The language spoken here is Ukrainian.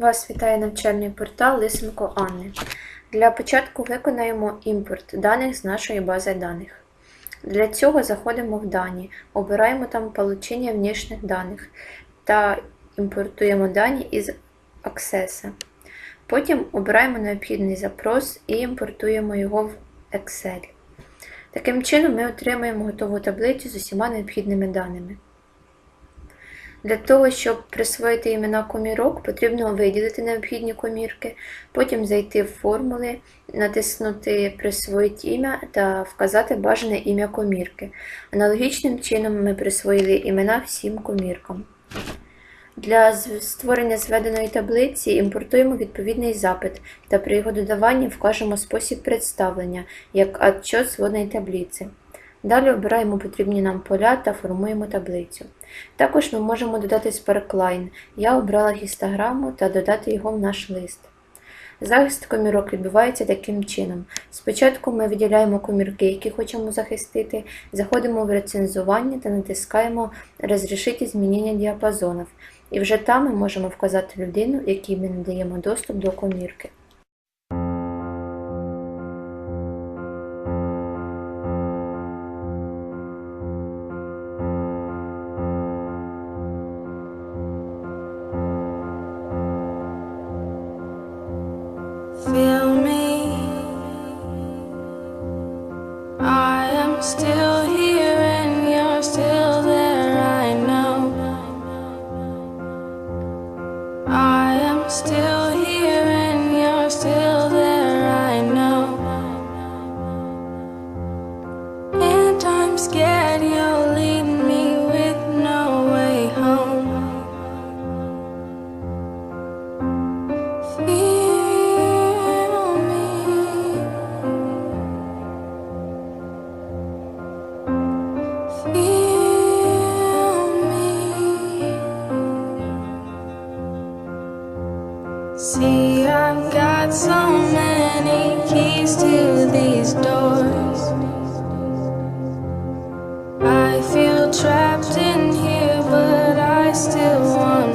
Вас вітає навчальний портал Лисенко Анни. Для початку виконаємо імпорт даних з нашої бази даних. Для цього заходимо в дані, обираємо там получення внешніх даних та імпортуємо дані із Access. Потім обираємо необхідний запрос і імпортуємо його в Excel. Таким чином ми отримаємо готову таблицю з усіма необхідними даними. Для того, щоб присвоїти імена комірок, потрібно виділити необхідні комірки, потім зайти в формули, натиснути Присвоїть ім'я та вказати бажане ім'я комірки. Аналогічним чином ми присвоїли імена всім коміркам. Для створення зведеної таблиці імпортуємо відповідний запит та при його додаванні вкажемо спосіб представлення як отчет зводної таблиці. Далі обираємо потрібні нам поля та формуємо таблицю. Також ми можемо додати Sparkline. Я обрала гістограму та додати його в наш лист. Захист комірок відбувається таким чином. Спочатку ми виділяємо комірки, які хочемо захистити, заходимо в рецензування та натискаємо Розрішити змінення діапазонів. І вже там ми можемо вказати людину, якій ми надаємо доступ до комірки. Feel me. I am still here and you're still there. I know. I am still here and you're still there. I know. And I'm scared you'll see I've got so many keys to these doors. I feel trapped in here but I still want